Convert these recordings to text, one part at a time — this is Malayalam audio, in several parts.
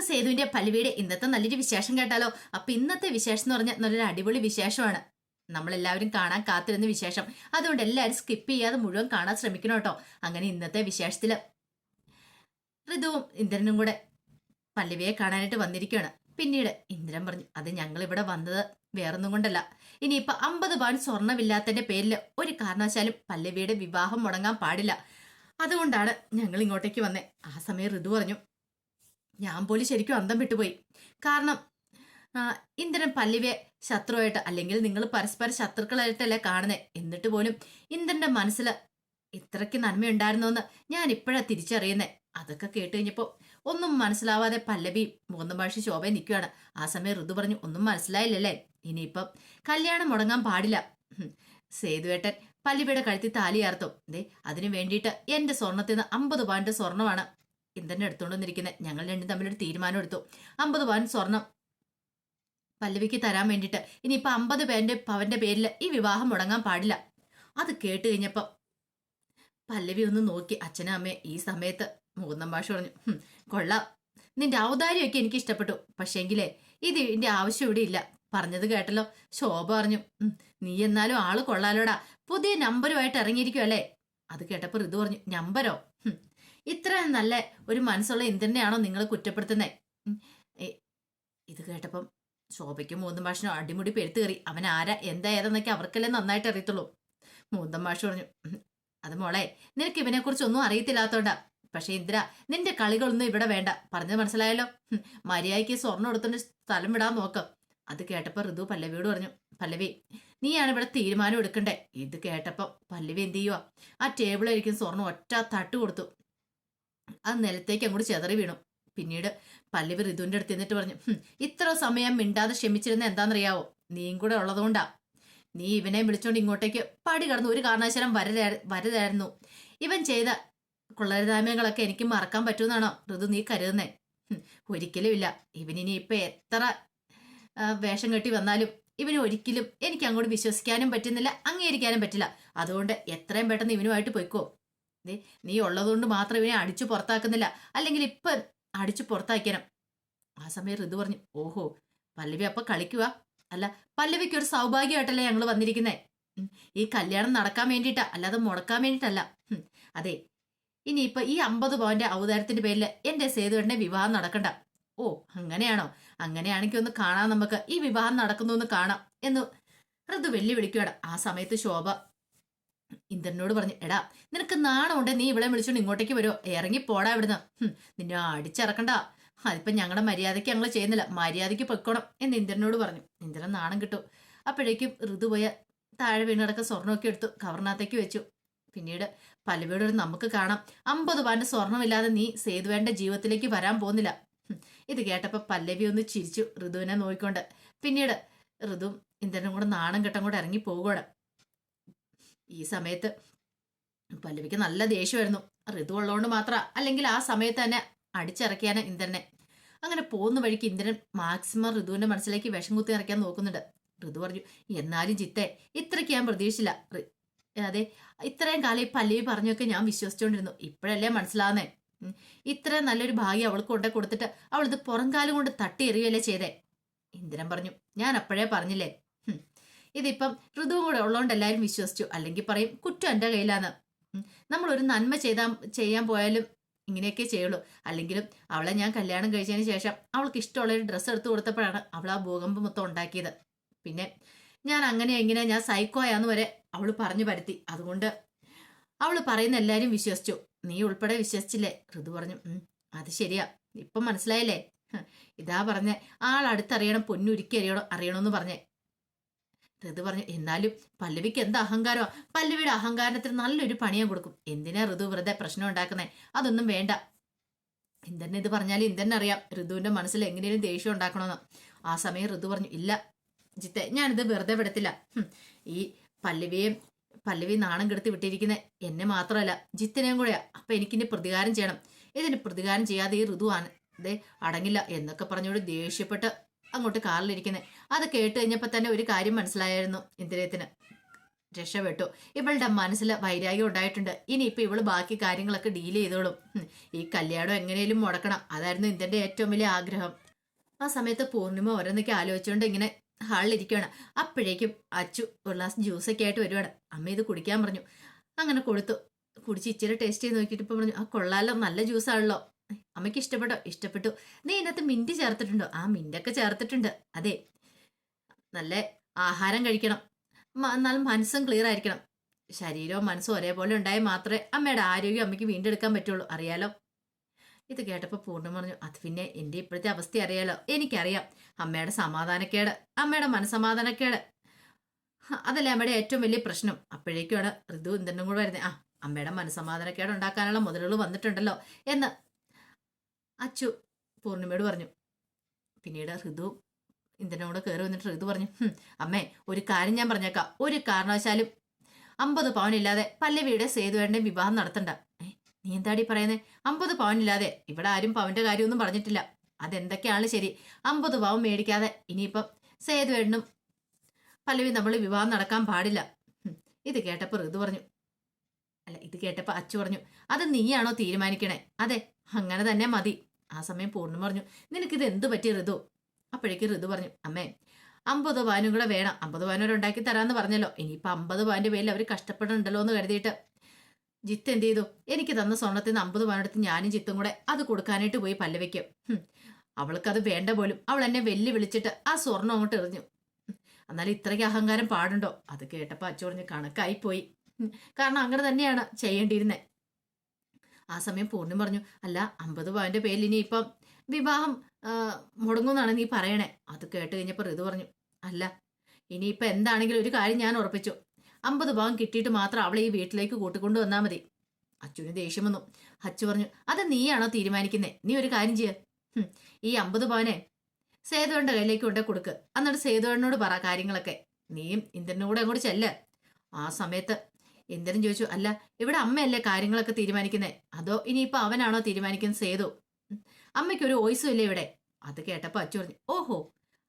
നമുക്ക് സേതുവിന്റെ പല്ലുവീട്. ഇന്നത്തെ നല്ലൊരു വിശേഷം കേട്ടാലോ? അപ്പൊ ഇന്നത്തെ വിശേഷം എന്ന് പറഞ്ഞാൽ നല്ലൊരു അടിപൊളി വിശേഷമാണ്. നമ്മളെല്ലാവരും കാണാൻ കാത്തിരുന്ന വിശേഷം. അതുകൊണ്ട് എല്ലാവരും സ്കിപ്പ് ചെയ്യാതെ മുഴുവൻ കാണാൻ ശ്രമിക്കണം കേട്ടോ. അങ്ങനെ ഇന്നത്തെ വിശേഷത്തിൽ ഋതുവും ഇന്ദ്രനും കൂടെ പല്ലവിയെ കാണാനായിട്ട് വന്നിരിക്കുകയാണ്. പിന്നീട് ഇന്ദ്രൻ പറഞ്ഞു അത് ഞങ്ങൾ ഇവിടെ വന്നത് വേറൊന്നും കൊണ്ടല്ല. ഇനിയിപ്പൊ അമ്പത് പവൻ സ്വർണമില്ലാത്തതിന്റെ പേരിൽ ഒരു കാരണവശാലും പല്ലവിയുടെ വിവാഹം മുടങ്ങാൻ പാടില്ല. അതുകൊണ്ടാണ് ഞങ്ങൾ ഇങ്ങോട്ടേക്ക് വന്നേ. ആ സമയം ഋതു പറഞ്ഞു ഞാൻ പോലും ശരിക്കും അന്തം വിട്ടുപോയി. കാരണം ഇന്ദ്രൻ പല്ലിവെ ശത്രുവായിട്ട് അല്ലെങ്കിൽ നിങ്ങൾ പരസ്പര ശത്രുക്കളായിട്ടല്ലേ കാണുന്നത് എന്നിട്ട് പോലും ഇന്ദ്രന്റെ മനസ്സിൽ ഇത്രയ്ക്ക് നന്മയുണ്ടായിരുന്നോന്ന് ഞാൻ ഇപ്പോഴാ തിരിച്ചറിയുന്നത് അതൊക്കെ കേട്ട് കഴിഞ്ഞപ്പോൾ ഒന്നും മനസ്സിലാവാതെ പല്ലവി മൂന്നും ഭാഷ ശോഭ നിൽക്കുകയാണ് ആ സമയം ഋതു പറഞ്ഞു ഒന്നും മനസ്സിലായില്ലല്ലേ? ഇനിയിപ്പം കല്യാണം മുടങ്ങാൻ പാടില്ല. സേതുവേട്ടൻ പല്ലിവിയുടെ കഴുത്തി താലിയാർത്തും ദേ അതിനു വേണ്ടിയിട്ട് എന്റെ സ്വർണത്തിൽ നിന്ന് അമ്പത് പവന്റെ സ്വർണമാണ് ഇന്ദ്രനെ എടുത്തുകൊണ്ട് വന്നിരിക്കുന്നത് ഞങ്ങൾ രണ്ടും തമ്മിലൊരു തീരുമാനം എടുത്തു അമ്പത് പവൻ സ്വർണം പല്ലവിക്ക് തരാൻ വേണ്ടിയിട്ട്. ഇനിയിപ്പോൾ അമ്പത് പേന്റെ പവന്റെ പേരിൽ ഈ വിവാഹം മുടങ്ങാൻ പാടില്ല. അത് കേട്ട് കഴിഞ്ഞപ്പം പല്ലവി ഒന്ന് നോക്കി. അച്ഛനും അമ്മയെ ഈ സമയത്ത് മൂന്നം ഭാഷ പറഞ്ഞു "ഹും, കൊള്ളാം. നിന്റെ ഔദാര്യമൊക്കെ എനിക്ക് ഇഷ്ടപ്പെട്ടു. പക്ഷേങ്കിലേ ഇത് ഇതിന്റെ ആവശ്യം ഇവിടെ ഇല്ല. പറഞ്ഞത് കേട്ടല്ലോ. ശോഭ പറഞ്ഞു നീ എന്നാലും ആൾ കൊള്ളാലോടാ. പുതിയ നമ്പരുമായിട്ട് ഇറങ്ങിയിരിക്കുമല്ലേ അത് കേട്ടപ്പോൾ ഋതു പറഞ്ഞു നമ്പരോ? ഇത്ര നല്ല ഒരു മനസ്സുള്ള ഇന്ദ്രനെയാണോ നിങ്ങൾ കുറ്റപ്പെടുത്തുന്നത് ഇത് കേട്ടപ്പം ശോഭയ്ക്കും മൂന്നും ഭാഷനും അടിമുടി പെരുത്ത് കയറി അവൻ ആരാ? എന്താ ഏതെന്നൊക്കെ അവർക്കല്ലേ നന്നായിട്ട് അറിയത്തുള്ളൂ. മൂന്തം ഭാഷ പറഞ്ഞു "ഉം, അത് മോളെ നിനക്ക് ഇവനെ കുറിച്ചൊന്നും ഒന്നും അറിയത്തില്ലാത്തോണ്ടാ. പക്ഷെ ഇന്ദ്ര നിന്റെ കളികളൊന്നും ഇവിടെ വേണ്ട. പറഞ്ഞത് മനസ്സിലായല്ലോ? മര്യാദയ്ക്ക് സ്വർണം എടുത്തോണ്ട് സ്ഥലം വിടാൻ നോക്കാം. അത് കേട്ടപ്പോൾ ഋതു പല്ലവിയോട് പറഞ്ഞു പല്ലവി നീയാണ് ഇവിടെ തീരുമാനം എടുക്കണ്ടേ? ഇത് കേട്ടപ്പോൾ പല്ലവി എന്ത് ചെയ്യുക ആ ടേബിളിലിരിക്കുന്ന സ്വർണം ഒറ്റ തട്ട് കൊടുത്തു. അത് നിലത്തേക്ക് അങ്ങോട്ട് ചെതറി വീണു. പിന്നീട് പല്ലവി ഋതുവിന്റെ അടുത്ത് എന്നിട്ട് പറഞ്ഞു ഇത്ര സമയം മിണ്ടാതെ ക്ഷമിച്ചിരുന്ന എന്താണെന്നറിയാവോ? നീയും കൂടെ ഉള്ളതുകൊണ്ടാ. നീ ഇവനെ വിളിച്ചോണ്ട് ഇങ്ങോട്ടേക്ക് പടി കടന്നു ഒരു കാരണവശാലും വരരാ വരതായിരുന്നു ഇവൻ ചെയ്ത കൊള്ളരുതായ്മകളൊക്കെ എനിക്ക് മറക്കാൻ പറ്റുമെന്നാണോ ഋതു നീ കരുതുന്നേ? ഒരിക്കലും ഇല്ല. ഇവനിനി ഇപ്പൊ എത്ര വേഷം കെട്ടി വന്നാലും ഇവന് ഒരിക്കലും എനിക്ക് അങ്ങോട്ട് വിശ്വസിക്കാനും പറ്റുന്നില്ല അംഗീകരിക്കാനും പറ്റില്ല. അതുകൊണ്ട് എത്രയും പെട്ടെന്ന് ഇവനുമായിട്ട് പൊയ്ക്കോ. നീ ഉള്ളതുകൊണ്ട് മാത്രം ഇവനെ അടിച്ചു പുറത്താക്കുന്നില്ല. അല്ലെങ്കിൽ ഇപ്പൊ അടിച്ചു പുറത്താക്കണം ആ സമയം ഋതു പറഞ്ഞു ഓഹോ പല്ലവി അപ്പൊ കളിക്കുക അല്ല പല്ലവിക്ക് ഒരു സൗഭാഗ്യമായിട്ടല്ലേ ഞങ്ങൾ വന്നിരിക്കുന്നേ. ഈ കല്യാണം നടക്കാൻ വേണ്ടിയിട്ടാ അല്ലാതെ മുടക്കാൻ വേണ്ടിയിട്ടല്ല. അതെ ഇനിയിപ്പോൾ ഈ അമ്പത് പവന്റെ അവതാരത്തിന്റെ പേരിൽ എന്റെ സേതുവേട്ടന്റെ വിവാഹം നടക്കണ്ട. ഓ അങ്ങനെയാണോ? അങ്ങനെയാണെങ്കിൽ ഒന്ന് കാണാം നമുക്ക്. ഈ വിവാഹം നടക്കുന്നു എന്ന് കാണാം എന്ന് ഋതു വെല്ലുവിളിക്കുകയാണ് ആ സമയത്ത് ശോഭ ഇന്ദ്രനോട് പറഞ്ഞു എടാ നിനക്ക് നാണമുണ്ട്? നീ ഇവിടെ വിളിച്ചോണ്ട് ഇങ്ങോട്ടേക്ക് വരുമോ ഇറങ്ങി പോടാ ഇവിടുന്ന്. നിന്നെ അടിച്ചിറക്കണ്ട. അതിപ്പോ ഞങ്ങളുടെ മര്യാദയ്ക്ക് ഞങ്ങൾ ചെയ്യുന്നില്ല. മര്യാദയ്ക്ക് പൊയ്ക്കോണം എന്ന് ഇന്ദ്രനോട് പറഞ്ഞു. ഇന്ദ്രൻ നാണം കിട്ടും. അപ്പോഴേക്കും ഋതു പോയ താഴെ വീണടക്കം സ്വർണമൊക്കെ എടുത്തു കവറിനകത്തേക്ക് വെച്ചു. പിന്നീട് പലവീടൊരു ഒരു നമുക്ക് കാണാം. അമ്പത് പാന്റെ സ്വർണമില്ലാതെ നീ സേതുവേണ്ട ജീവിതത്തിലേക്ക് വരാൻ പോകുന്നില്ല. ഇത് കേട്ടപ്പോൾ പല്ലവി ഒന്ന് ചിരിച്ചു ഋതുവിനെ നോക്കിക്കൊണ്ട്. പിന്നീട് ഋതു ഇന്ദ്രനും കൂടെ നാണം കെട്ടം കൂടെ ഇറങ്ങി പോവുകയാണ്. ഈ സമയത്ത് പല്ലവിക്ക് നല്ല ദേഷ്യമായിരുന്നു. ഋതു ഉള്ളതുകൊണ്ട് മാത്ര. അല്ലെങ്കിൽ ആ സമയത്ത് തന്നെ അടിച്ചിറക്കിയാണ് ഇന്ദ്രനെ. അങ്ങനെ പോകുന്ന വഴിക്ക് ഇന്ദ്രൻ മാക്സിമം ഋതുവിന്റെ മനസ്സിലേക്ക് വിഷം കുത്തി ഇറക്കാൻ നോക്കുന്നുണ്ട്. ഋതു പറഞ്ഞു എന്നാലും ചിത്തെ ഇത്രയ്ക്ക് ഞാൻ പ്രതീക്ഷിച്ചില്ല. അതെ ഇത്രയും കാലം ഈ പല്ലവി പറഞ്ഞൊക്കെ ഞാൻ വിശ്വസിച്ചുകൊണ്ടിരുന്നു ഇപ്പോഴല്ലേ മനസ്സിലാവുന്നേ. ഇത്ര നല്ലൊരു ഭാഗ്യം അവൾക്ക് കൊണ്ടേ കൊടുത്തിട്ട് അവൾ പുറംകാലം കൊണ്ട് തട്ടി എറിയുകയല്ലേ ചെയ്തേ. ഇന്ദ്രൻ പറഞ്ഞു ഞാൻ അപ്പോഴേ പറഞ്ഞില്ലേ. ഇതിപ്പം ഋതുവും കൂടെ ഉള്ളതുകൊണ്ട് എല്ലാവരും വിശ്വസിച്ചു. അല്ലെങ്കിൽ പറയും കുറ്റം എന്റെ കയ്യിലാണ് നമ്മളൊരു നന്മ ചെയ്താൽ ചെയ്യാൻ പോയാലും ഇങ്ങനെയൊക്കെ ചെയ്യുള്ളൂ. അല്ലെങ്കിലും അവളെ ഞാൻ കല്യാണം കഴിച്ചതിന് ശേഷം അവൾക്ക് ഇഷ്ടമുള്ള ഒരു ഡ്രസ്സ് എടുത്തു കൊടുത്തപ്പോഴാണ് അവൾ ആ ഭൂകമ്പം മൊത്തം ഉണ്ടാക്കിയത്. പിന്നെ ഞാൻ അങ്ങനെ എങ്ങനെ ഞാൻ സൈക്കോയാന്ന് വരെ അവൾ പറഞ്ഞു പരത്തി. അതുകൊണ്ട് അവൾ പറയുന്ന എല്ലാവരും വിശ്വസിച്ചു. നീ ഉൾപ്പെടെ വിശ്വസിച്ചില്ലേ? ഋതു പറഞ്ഞു. അത് ശരിയാ. ഇപ്പം മനസ്സിലായില്ലേ? ഇതാ പറഞ്ഞ അടുത്തറിയണം പൊന്നുരുക്കി അറിയണം അറിയണമെന്ന് പറഞ്ഞേ. ഋതു പറഞ്ഞു എന്നാലും പല്ലവിക്ക് എന്ത് അഹങ്കാരമാ? പല്ലവിയുടെ അഹങ്കാരത്തിന് നല്ലൊരു പണിയാൻ കൊടുക്കും. എന്തിനാ ഋതു വെറുതെ പ്രശ്നം ഉണ്ടാക്കുന്നേ? അതൊന്നും വേണ്ട. ഇന്ദ്രൻ ഇത് പറഞ്ഞാൽ ഇന്ദ്രൻ അറിയാം ഋതുവിന്റെ മനസ്സിൽ എങ്ങനെയും ദേഷ്യം ഉണ്ടാക്കണമെന്ന്. ആ സമയം ഋതു പറഞ്ഞു ഇല്ല ജിത്തെ ഞാനിത് വെറുതെ വിടത്തില്ല. ഈ പല്ലവിയെ പല്ലവി നാണം കെടുത്തി വിട്ടിരിക്കുന്ന എന്നെ മാത്രമല്ല ജിത്തിനെയും കൂടെയാ. അപ്പൊ എനിക്കിനി പ്രതികാരം ചെയ്യണം. ഇതിന് പ്രതികാരം ചെയ്യാതെ ഈ ഋതു അതെ അടങ്ങില്ല എന്നൊക്കെ പറഞ്ഞോട് ദേഷ്യപ്പെട്ട് അങ്ങോട്ട് കാറിലിരിക്കുന്നത് അത് കേട്ട് കഴിഞ്ഞപ്പോൾ തന്നെ ഒരു കാര്യം മനസ്സിലായിരുന്നു ഇന്ദ്രിയത്തിന്. രക്ഷപ്പെട്ടു ഇവളുടെ മനസ്സിൽ വൈരാഗ്യം ഉണ്ടായിട്ടുണ്ട്. ഇനിയിപ്പോൾ ഇവൾ ബാക്കി കാര്യങ്ങളൊക്കെ ഡീൽ ചെയ്തോളും. ഈ കല്യാണം എങ്ങനെയും മുടക്കണം. അതായിരുന്നു ഇന്ത്യന്റെ ഏറ്റവും വലിയ ആഗ്രഹം. ആ സമയത്ത് പൂർണിമ ഓരോന്നൊക്കെ ആലോചിച്ചുകൊണ്ട് ഇങ്ങനെ ഹാളിലിരിക്കുകയാണ് അപ്പോഴേക്കും അച്ചു ഒരു ഗ്ലാസ് ജ്യൂസൊക്കെ ആയിട്ട് വരുവാണ്. അമ്മ ഇത് കുടിക്കാൻ പറഞ്ഞു. അങ്ങനെ കൊടുത്തു. കുടിച്ച് ഇച്ചിരി ടേസ്റ്റ് ചെയ്ത് നോക്കിയിട്ട് ഇപ്പം പറഞ്ഞു ആ കൊള്ളാലോ. നല്ല ജ്യൂസാണല്ലോ അമ്മയ്ക്ക് ഇഷ്ടപ്പെട്ടോ. ഇഷ്ടപ്പെട്ടു നീ ഇതിനകത്ത് മിന്റ് ചേർത്തിട്ടുണ്ടോ? ആ മിന്റൊക്കെ ചേർത്തിട്ടുണ്ട്. അതെ. നല്ല ആഹാരം കഴിക്കണം. എന്നാലും മനസ്സും ക്ലിയർ ആയിരിക്കണം. ശരീരവും മനസ്സും ഒരേപോലെ ഉണ്ടായാൽ മാത്രമേ അമ്മയുടെ ആരോഗ്യം അമ്മയ്ക്ക് വീണ്ടെടുക്കാൻ പറ്റുള്ളൂ. അറിയാലോ? ഇത് കേട്ടപ്പോൾ പൂർണം പറഞ്ഞു അത് പിന്നെ എന്റെ ഇപ്പോഴത്തെ അവസ്ഥ അറിയാലോ? എനിക്കറിയാം. അമ്മയുടെ സമാധാനക്കേട്. അമ്മയുടെ മനസമാധാനക്കേട് ഹ, അതല്ലേ അമ്മയുടെ ഏറ്റവും വലിയ പ്രശ്നം. അപ്പോഴേക്കുമാണ് ഋതു ഇന്ദ്രനും കൂടെ വരുന്നത്. ആ അമ്മയുടെ മനസമാധാനക്കേട് ഉണ്ടാക്കാനുള്ള മുതലുകൾ വന്നിട്ടുണ്ടല്ലോ എന്ന് അച്ചു പൂർണിമയോട് പറഞ്ഞു. പിന്നീട് ഋതു ഇന്ദ്രനോട് കയറി വന്നിട്ട് ഋതു പറഞ്ഞു അമ്മേ ഒരു കാര്യം ഞാൻ പറഞ്ഞേക്കാം. ഒരു കാരണവശാലും അമ്പത് പവനില്ലാതെ പല്ലവിയുടെ സേതുവേണ്ടയും വിവാഹം നടത്തണ്ട. നീ എന്താടി പറയുന്നത് അമ്പത് പവനില്ലാതെ ഇവിടെ ആരും പവന്റെ കാര്യമൊന്നും പറഞ്ഞിട്ടില്ല. അതെന്തൊക്കെയാണ് ശരി? അമ്പത് പവൻ മേടിക്കാതെ ഇനിയിപ്പം സേതുവേണ്ടും പല്ലവി നമ്മൾ വിവാഹം നടക്കാൻ പാടില്ല. ഇത് കേട്ടപ്പോൾ ഋതു പറഞ്ഞു. അല്ല ഇത് കേട്ടപ്പോൾ അച്ചു പറഞ്ഞു അത് നീയാണോ തീരുമാനിക്കണേ? അതെ അങ്ങനെ തന്നെ മതി. ആ സമയം പൂർണം പറഞ്ഞു നിനക്കിത് എന്ത് പറ്റി ഋതു അപ്പോഴേക്ക് ഋതു പറഞ്ഞു അമ്മേ അമ്പത് പവനും കൂടെ വേണം. അമ്പത് പവനോട് ഉണ്ടാക്കി തരാമെന്ന് പറഞ്ഞല്ലോ. ഇനിയിപ്പോൾ അമ്പത് പവന്റെ പേരിൽ അവർ കഷ്ടപ്പെടുന്നുണ്ടല്ലോ എന്ന് കരുതിയിട്ട്. ജിത്ത് എന്ത് ചെയ്തു? എനിക്ക് തന്ന സ്വർണത്തിൽ നിന്ന് അമ്പത് പവനെടുത്ത് ഞാനും ജിത്തും കൂടെ അത് കൊടുക്കാനായിട്ട് പോയി പല്ലവയ്ക്കും. അവൾക്കത് വേണ്ട പോലും. അവൾ എന്നെ വെല്ലു വിളിച്ചിട്ട് ആ സ്വർണം അങ്ങോട്ട് എറിഞ്ഞു. എന്നാലും ഇത്രയ്ക്ക് അഹങ്കാരം പാടുണ്ടോ? അത് കേട്ടപ്പോൾ അച്ചു പറഞ്ഞു കണക്കായിപ്പോയി കാരണം അങ്ങനെ തന്നെയാണ് ചെയ്യേണ്ടിയിരുന്നത് ആ സമയം പൂർണം പറഞ്ഞു അല്ല അമ്പത് പവന്റെ പേരിൽ ഇനി ഇപ്പം വിവാഹം മുടങ്ങുമെന്നാണ് നീ പറയണേ. അത് കേട്ട് കഴിഞ്ഞപ്പോൾ ഋതു പറഞ്ഞു അല്ല ഇനിയിപ്പോൾ എന്താണെങ്കിലും ഒരു കാര്യം ഞാൻ ഉറപ്പിച്ചു. അമ്പത് പവൻ കിട്ടിയിട്ട് മാത്രം അവളെ ഈ വീട്ടിലേക്ക് കൂട്ടിക്കൊണ്ടു വന്നാൽ മതി. അച്ചുവിന് ദേഷ്യം വന്നു. അച്ചു പറഞ്ഞു അത് നീയാണോ തീരുമാനിക്കുന്നേ? നീ ഒരു കാര്യം ചെയ്യ. ഈ അമ്പത് പവനെ സേതുവന്റെ കയ്യിലേക്ക് കൊണ്ടേ കൊടുക്ക്. എന്നിട്ട് സേതുവണ്ണോട് പറ കാര്യങ്ങളൊക്കെ. നീയും ഇന്ദ്രനും കൂടെ അങ്ങോട്ട് ചെല്ല്. ആ സമയത്ത് ഇന്ദ്രൻ ചോദിച്ചു അല്ല ഇവിടെ അമ്മയല്ലേ കാര്യങ്ങളൊക്കെ തീരുമാനിക്കുന്നേ? അതോ ഇനിയിപ്പോൾ അവനാണോ തീരുമാനിക്കുന്നത് സേതു? അമ്മയ്ക്ക് അമ്മയ്ക്കൊരു വോയിസും ഇല്ല ഇവിടെ. അത് കേട്ടപ്പോൾ അച്ചു പറഞ്ഞു ഓഹോ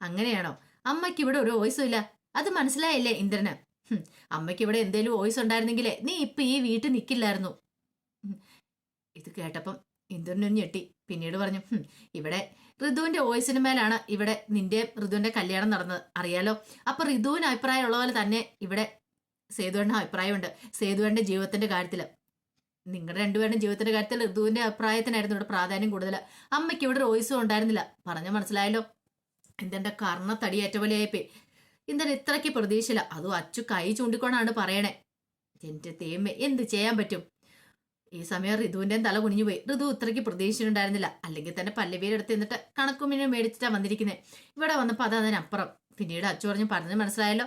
അങ്ങനെയാണോ? അമ്മയ്ക്ക് ഇവിടെ ഒരു വോയിസും ഇല്ല. അത് മനസ്സിലായില്ലേ ഇന്ദ്രന്? അമ്മയ്ക്ക് ഇവിടെ എന്തേലും വോയിസ് ഉണ്ടായിരുന്നെങ്കിലേ നീ ഇപ്പൊ ഈ വീട്ടിൽ നിൽക്കില്ലായിരുന്നു ഇത് കേട്ടപ്പം ഇന്ദ്രനും ഞെട്ടി. പിന്നീട് പറഞ്ഞു ഇവിടെ ഋതുവിന്റെ വോയിസിന് മേലാണ് ഇവിടെ നിന്റെ ഋതുവിന്റെ കല്യാണം നടന്നത്. അറിയാലോ? അപ്പൊ ഋതുവിന് അഭിപ്രായമുള്ള പോലെ തന്നെ ഇവിടെ സേതുവേണ്ട അഭിപ്രായമുണ്ട്. സേതുവേണ്ട ജീവിതത്തിന്റെ കാര്യത്തിൽ നിങ്ങളുടെ രണ്ടുപേരുടെ ജീവിതത്തിന്റെ കാര്യത്തിൽ ഋതുവിന്റെ അഭിപ്രായത്തിനായിരുന്നു ഇവിടെ പ്രാധാന്യം കൂടുതൽ അമ്മയ്ക്ക് ഇവിടെ വോയിസും ഉണ്ടായിരുന്നില്ല. പറഞ്ഞ മനസ്സിലായല്ലോ? എന്തെന്റെ കർണ തടിയേറ്റ പോലെയായിപ്പോയി ഇന്ദ്രൻ ഇത്രയ്ക്ക് പ്രതീക്ഷയില്ല. അതും അച്ചു കൈ ചൂണ്ടിക്കൊണ്ടാണ് പറയണേ. എന്റെ തേമ്മ എന്ത് ചെയ്യാൻ പറ്റും? ഈ സമയം ഋതുവിന്റെ തല കുനിഞ്ഞു പോയി ഋതു ഇത്രയ്ക്ക് പ്രതീക്ഷിച്ചിട്ടുണ്ടായിരുന്നില്ല അല്ലെങ്കിൽ തന്നെ പല്ലവിയുടെ അടുത്ത് എന്നിട്ട് കണക്കുമിനെ മേടിച്ചിട്ടാണ് വന്നിരിക്കുന്നത് ഇവിടെ വന്നപ്പോൾ അതതിനപ്പുറം പിന്നീട് അച്ചു പറഞ്ഞു പറഞ്ഞ് മനസ്സിലായല്ലോ?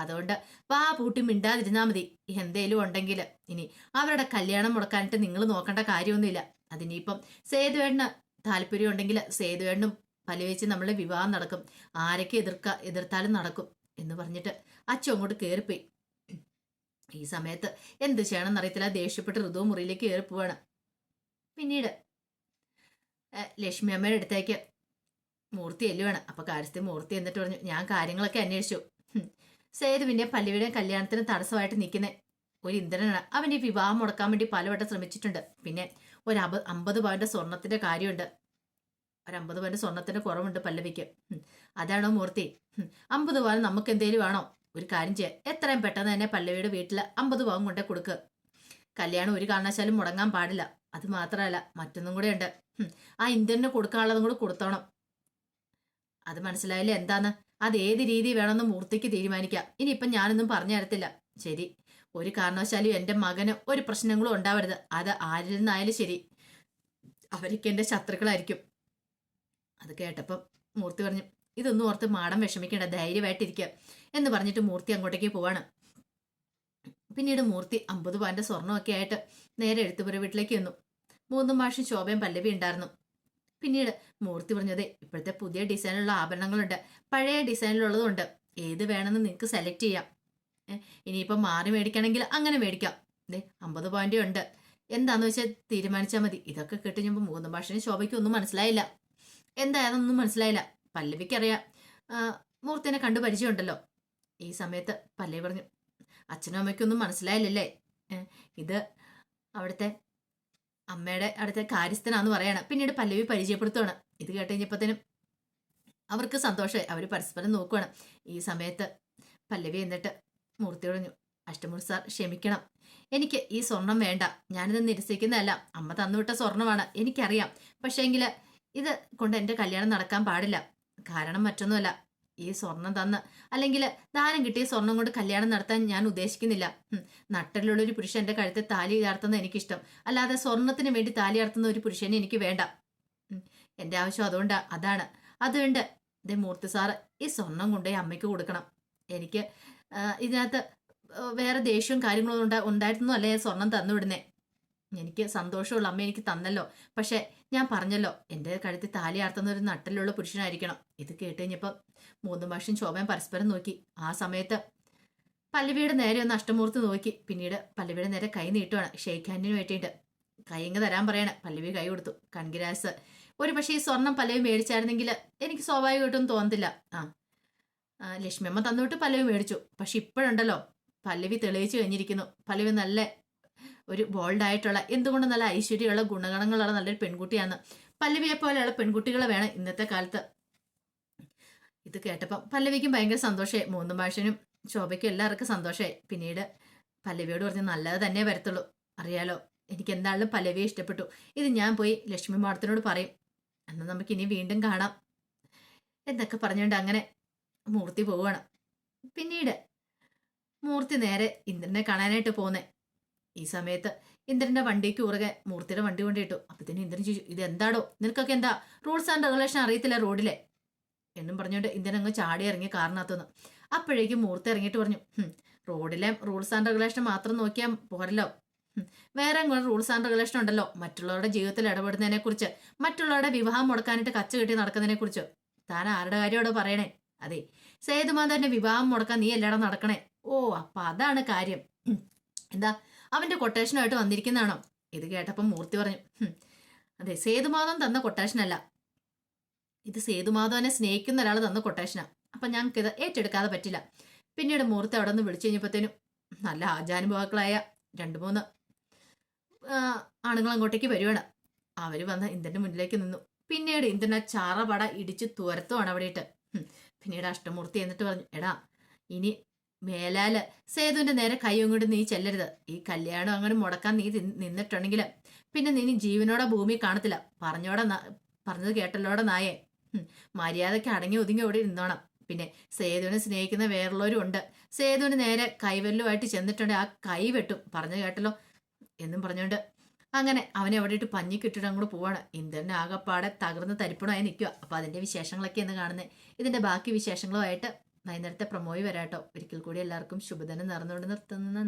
അതുകൊണ്ട് വാ പൂട്ടി മിണ്ടാതിരുന്നാ മതി. എന്തേലും ഉണ്ടെങ്കിൽ ഇനി അവരുടെ കല്യാണം മുടക്കാനായിട്ട് നിങ്ങൾ നോക്കേണ്ട കാര്യമൊന്നുമില്ല. അതിനിപ്പം സേതുവേണ്ണ താല്പര്യം ഉണ്ടെങ്കിൽ സേതുവേണ്ണും പലവെച്ച് നമ്മളെ വിവാഹം നടക്കും. ആരൊക്കെ എതിർക്ക എതിർത്താലും നടക്കും എന്ന് പറഞ്ഞിട്ട് അച്ഛൻ അങ്ങോട്ട് കയറിപ്പോയി ഈ സമയത്ത് എന്ത് ചെയ്യണമെന്ന് എന്നറിയത്തില്ല ദേഷ്യപ്പെട്ട് ഋതു മുറിയിലേക്ക് കയറി പോവാണ് പിന്നീട് ലക്ഷ്മി അമ്മയുടെ അടുത്തേക്ക് മൂർത്തി എല്ലുവാണ് അപ്പൊ കാര്യസ്ഥ മൂർത്തി എന്നിട്ട് പറഞ്ഞു ഞാൻ കാര്യങ്ങളൊക്കെ അന്വേഷിച്ചു. സേതുവിന്റെ പല്ലവിയുടെ കല്യാണത്തിന് തടസ്സമായിട്ട് നിൽക്കുന്ന. ഒരു ഇന്ദ്രനാണ്. അവന്റെ വിവാഹം മുടക്കാൻ വേണ്ടി പലവട്ടം ശ്രമിച്ചിട്ടുണ്ട്. പിന്നെ ഒരു അമ്പ അമ്പത് പവന്റെ സ്വർണത്തിന്റെ കാര്യമുണ്ട്. ഒരു അമ്പത് പവന്റെ സ്വർണത്തിന്റെ കുറവുണ്ട് പല്ലവിക്ക്. അതാണോ മൂർത്തി. അമ്പത് പവൻ നമുക്ക് എന്തേലും വേണോ? ഒരു കാര്യം ചെയ്യാം. എത്രയും പെട്ടെന്ന് തന്നെ പല്ലവിയുടെ വീട്ടിൽ അമ്പത് പവൻ കൊണ്ടേ കൊടുക്ക്. കല്യാണം ഒരു കാരണവശാലും മുടങ്ങാൻ പാടില്ല. അത് മാത്രമല്ല മറ്റൊന്നും കൂടെ ഉണ്ട്. ആ ഇന്ദ്രന് കൊടുക്കാനുള്ളതും കൂടെ കൊടുത്തോണം. അത് മനസ്സിലായില്ലേ? എന്താന്ന്? അത് ഏത് രീതി വേണമെന്ന് മൂർത്തിക്ക് തീരുമാനിക്കാം. ഇനിയിപ്പം ഞാനൊന്നും പറഞ്ഞു തരത്തില്ല. ശരി. ഒരു കാരണവശാലും എന്റെ മകന് ഒരു പ്രശ്നങ്ങളും ഉണ്ടാവരുത്. അത് ആരിൽ നിന്നായാലും ശരി. അവർക്ക് എന്റെ ശത്രുക്കളായിരിക്കും. അത് കേട്ടപ്പം മൂർത്തി പറഞ്ഞു ഇതൊന്നും ഓർത്ത് മാടം വിഷമിക്കേണ്ട. ധൈര്യമായിട്ടിരിക്കുക എന്ന് പറഞ്ഞിട്ട് മൂർത്തി അങ്ങോട്ടേക്ക് പോവാണ്. പിന്നീട് മൂർത്തി അമ്പത് പാന്റെ സ്വർണമൊക്കെ ആയിട്ട് നേരെ എഴുത്തുപുര വീട്ടിലേക്ക് വന്നു മൂന്നും മാഷും ശോഭയും പല്ലവി ഉണ്ടായിരുന്നു. പിന്നീട് മൂർത്തി പറഞ്ഞത് ഇപ്പോഴത്തെ പുതിയ ഡിസൈനിലുള്ള ആഭരണങ്ങളുണ്ട് പഴയ ഡിസൈനിലുള്ളതുണ്ട് ഏത് വേണമെന്ന് നിങ്ങൾക്ക് സെലക്ട് ചെയ്യാം. ഇനിയിപ്പോൾ ഇനിയിപ്പം മാറി മേടിക്കണമെങ്കിൽ അങ്ങനെ മേടിക്കാം. ദേ അമ്പത് പോയിന്റ് ഉണ്ട്. എന്താന്ന് വെച്ചാൽ തീരുമാനിച്ചാൽ മതി. ഇതൊക്കെ കേട്ടുകഴിഞ്ഞപ്പോൾ മൂന്ന് ഭാഷയും ശോഭയ്ക്കൊന്നും മനസ്സിലായില്ല. എന്തായാലൊന്നും മനസ്സിലായില്ല. പല്ലവിക്കറിയാം. മൂർത്തിനെ കണ്ടു പരിചയമുണ്ടല്ലോ. ഈ സമയത്ത് പല്ലവി പറഞ്ഞു അച്ഛനും അമ്മയ്ക്കൊന്നും മനസ്സിലായില്ലല്ലേ? ഇത് അവിടുത്തെ അമ്മയുടെ അടുത്ത കാര്യസ്ഥനാന്ന് പറയാണ്. പിന്നീട് പല്ലവി പരിചയപ്പെടുത്തുവാണ്. ഇത് കേട്ട് അവർക്ക് സന്തോഷമായി. അവർ പരസ്പരം നോക്കുകയാണ് ഈ സമയത്ത് പല്ലവി എന്നിട്ട് മൂർത്തി ഒഴിഞ്ഞു അഷ്ടമൂർ സാർ ക്ഷമിക്കണം. എനിക്ക് ഈ സ്വർണം വേണ്ട. ഞാനിത് നിരസിക്കുന്നതല്ല. അമ്മ തന്നുവിട്ട സ്വർണമാണ്. എനിക്കറിയാം. പക്ഷേങ്കിൽ ഇത് കൊണ്ട് എന്റെ കല്യാണം നടക്കാൻ പാടില്ല. കാരണം മറ്റൊന്നുമല്ല. ഈ സ്വർണം തന്ന്. അല്ലെങ്കിൽ ദാനം കിട്ടിയ സ്വർണം കൊണ്ട് കല്യാണം നടത്താൻ ഞാൻ ഉദ്ദേശിക്കുന്നില്ല. നട്ടലുള്ള ഒരു പുരുഷൻ എന്റെ കഴുത്തിൽ താലി ചാർത്തുന്നത് എനിക്കിഷ്ടം. അല്ലാതെ സ്വർണത്തിന് വേണ്ടി താലി ചാർത്തുന്ന ഒരു പുരുഷനെ എനിക്ക് വേണ്ട. എന്റെ എന്റെ ആവശ്യം അതുകൊണ്ടാ അതാണ്. അതുകൊണ്ട് ഇതേ മൂർത്തി സാറ് ഈ സ്വർണം കൊണ്ട് അമ്മയ്ക്ക് കൊടുക്കണം. എനിക്ക് ഇതിനകത്ത് വേറെ ദേഷ്യവും കാര്യങ്ങളും ഉണ്ടാ ഉണ്ടായിരുന്നു അല്ലേ സ്വർണം തന്നുവിടുന്നേ എനിക്ക് സന്തോഷമുള്ള അമ്മ എനിക്ക് തന്നല്ലോ. പക്ഷെ ഞാൻ പറഞ്ഞല്ലോ എന്റെ കഴുത്തിൽ താലി ആർത്തുന്ന ഒരു നട്ടലുള്ള പുരുഷനായിരിക്കണം. ഇത് കേട്ട് കഴിഞ്ഞപ്പം മൂന്ന് മാഷും ശോഭയും പരസ്പരം നോക്കി. ആ സമയത്ത് പല്ലവിയുടെ നേരെ ഒന്ന് അഷ്ടമൂർത്തി നോക്കി. പിന്നീട് പല്ലവിയുടെ നേരെ കൈ നീട്ടുവാണ്. ഷെയ്ക്ക് ഹാൻഡിന് വേണ്ടിയിട്ട് കൈ ഇങ്ങ് തരാൻ പറയാണ്. പല്ലവി കൈ കൊടുത്തു. കൺഗ്രാസ് ഒരു പക്ഷേ ഈ സ്വർണം പല്ലവി മേടിച്ചായിരുന്നെങ്കിൽ എനിക്ക് സ്വാഭാവികമായിട്ടൊന്നും തോന്നത്തില്ല. ആ, ലക്ഷ്മിയമ്മ തന്നോട്ട് പല്ലവി മേടിച്ചു. പക്ഷെ ഇപ്പോഴുണ്ടല്ലോ പല്ലവി തെളിയിച്ചു കഴിഞ്ഞിരിക്കുന്നു. പല്ലവി നല്ല ഒരു ബോൾഡ് ആയിട്ടുള്ള എന്തുകൊണ്ട് നല്ല ഐശ്വര്യമുള്ള ഗുണഗണങ്ങളുള്ള നല്ലൊരു പെൺകുട്ടിയാണ്. പല്ലവിയെ പോലെയുള്ള പെൺകുട്ടികളെ വേണം ഇന്നത്തെ കാലത്ത്. ഇത് കേട്ടപ്പം പല്ലവിക്കും ഭയങ്കര സന്തോഷമായി മൂന്ന് ഭാഷനും ശോഭയ്ക്കും എല്ലാവർക്കും സന്തോഷമായി പിന്നീട് പല്ലവിയോട് പറഞ്ഞ് നല്ലത് തന്നെ വരത്തുള്ളൂ. അറിയാലോ എനിക്ക് എന്തായാലും പല്ലവിയെ ഇഷ്ടപ്പെട്ടു. ഇത് ഞാൻ പോയി ലക്ഷ്മി മാഡത്തിനോട് പറയും. എന്നാൽ നമുക്ക് ഇനി വീണ്ടും കാണാം. എന്നൊക്കെ പറഞ്ഞുകൊണ്ട് അങ്ങനെ മൂർത്തി പോവുകയാണ്. പിന്നീട് മൂർത്തി നേരെ ഇന്ദ്രനെ കാണാനായിട്ട് പോന്നേ ഈ സമയത്ത് ഇന്ദ്രന്റെ വണ്ടിക്ക് ഉറകെ മൂർത്തിയുടെ വണ്ടി കൊണ്ടിട്ടു. അപ്പത്തിന് ഇന്ദ്രൻ ചോദിച്ചു ഇത് എന്താടോ നിനക്കൊക്കെ എന്താ റൂൾസ് ആൻഡ് റെഗുലേഷൻ അറിയത്തില്ല റോഡിലെ? എന്നും പറഞ്ഞുകൊണ്ട് ഇന്ദ്രൻ അങ്ങ് ചാടി ഇറങ്ങി കാറിനകത്തുനിന്ന് അപ്പോഴേക്കും മൂർത്തി ഇറങ്ങിയിട്ട് പറഞ്ഞു റോഡിലെ റൂൾസ് ആൻഡ് റെഗുലേഷൻ മാത്രം നോക്കിയാൽ പോരല്ലോ. വേറെ കുറെ റൂൾസ് ആൻഡ് റെഗുലേഷൻ ഉണ്ടല്ലോ. മറ്റുള്ളവരുടെ ജീവിതത്തിൽ ഇടപെടുന്നതിനെ കുറിച്ച് മറ്റുള്ളവരുടെ വിവാഹം മുടക്കാനായിട്ട് കച്ച കെട്ടി നടക്കുന്നതിനെ കുറിച്ച്. താൻ ആരുടെ കാര്യമാണോ പറയണേ? അതെ സേതുമാധവന്റെ വിവാഹം മുടക്കാൻ നീ എല്ലായിടം നടക്കണേ. ഓ അപ്പൊ അതാണ് കാര്യം. എന്താ? അവന്റെ കൊട്ടേഷനായിട്ട് വന്നിരിക്കുന്നതാണോ? ഇത് കേട്ടപ്പം മൂർത്തി പറഞ്ഞു അതെ സേതുമാധവൻ തന്ന കൊട്ടേഷനല്ല ഇത് സേതുമാധവനെ സ്നേഹിക്കുന്ന ഒരാൾ തന്ന കൊട്ടേഷനാ അപ്പൊ ഞങ്ങൾക്ക് ഇത് ഏറ്റെടുക്കാതെ പറ്റില്ല. പിന്നീട് മൂർത്തി അവിടെ നിന്ന് വിളിച്ചു കഴിഞ്ഞപ്പോഴത്തേനും നല്ല ആചാനുഭവാക്കളായ രണ്ട് മൂന്ന് ആണുങ്ങൾ അങ്ങോട്ടേക്ക് വരുവാണ്. അവർ വന്ന് ഇന്ദ്രന്റെ മുന്നിലേക്ക് നിന്നു. പിന്നീട് ഇന്ദ്രനെ ചാറപട ഇടിച്ച് തുരത്തുവാണ് അവിടെ ഇട്ട്. പിന്നീട് അഷ്ടമൂർത്തി എന്നിട്ട് പറഞ്ഞു എടാ ഇനി മേലാൽ. സേതുവിന്റെ നേരെ കൈ നീ ചെല്ലരുത്. ഈ കല്യാണം അങ്ങനെ മുടക്കാൻ നീ നിന്നിട്ടുണ്ടെങ്കിൽ പിന്നെ നീ ജീവനോടെ ഭൂമി കാണത്തില്ല. പറഞ്ഞോടെ പറഞ്ഞത് കേട്ടല്ലോടെ നായേ. മര്യാദയ്ക്ക് അടങ്ങി ഒതുങ്ങി ഓടി ഇരുന്നോണം. പിന്നെ സേതുവിനെ സ്നേഹിക്കുന്ന വേറുള്ളവരും ഉണ്ട്. സേതുവിന് നേരെ കൈവെല്ലുമായിട്ട് ചെന്നിട്ടുണ്ട്. ആ കൈ വെട്ടും. പറഞ്ഞു കേട്ടല്ലോ? എന്നും പറഞ്ഞുകൊണ്ട് അങ്ങനെ അവനെ അവിടെ ഇട്ട് പഞ്ഞിക്കിട്ടിട്ട് അങ്ങോട്ട് പോവാണ്. ഇന്ദ്രൻ ആകപ്പാടെ തകർന്ന് തരിപ്പണമായി നിൽക്കുക അപ്പോൾ അതിന്റെ വിശേഷങ്ങളൊക്കെ എന്ന് കാണുന്നത് ഇതിന്റെ ബാക്കി വിശേഷങ്ങളുമായിട്ട് വൈകുന്നേരത്തെ പ്രമോയി വരാട്ടോ. ഒരിക്കൽ കൂടി എല്ലാവർക്കും ശുഭദിനം നേർന്നുകൊണ്ട് നിർത്തുന്നു.